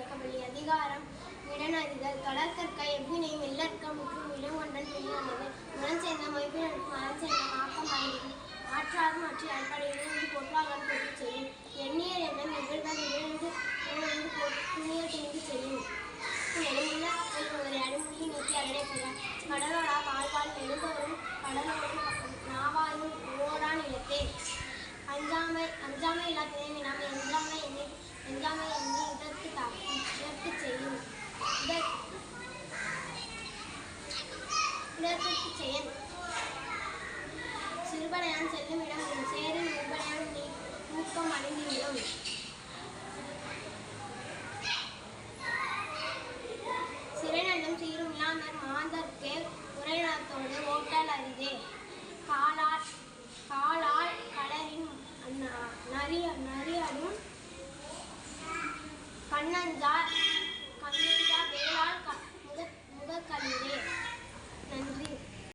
அடக்கமளி அதிகாரம் இடனறிதல் தொடர்கற்க எவ்வினை மில்லற்க முற்றும் இளங்கொன்றன் மில்லானது மனம் சேர்ந்த மொய்பினருக்கு மனம் சேர்ந்த மாக்கம் ஆயிடும் ஆற்றாது மற்றும் அடிப்படையில் இது பொற்றாளன் பொருள் செய்யும். எண்ணிய எண்ணம் எதிர்தான் இழந்து துணிய திணிந்து செய்யும். எழுமுள்ள ஒரு அடிமுடி நீக்கி அகடை பெற கடலோடா செயல் சிறுபடையான் செல்லும் இடம் சேரின் உபடையான் நீ ஊக்கம் அடைந்துவிடும் சிறைநலம் சீரும் இல்லாமற் மாந்தர்க்கே உரைநலத்தோடு ஓட்டல் அரிதே. காலால் காலால் கலரின் ந- நரி நரியடும் கண்ணஞ்சால்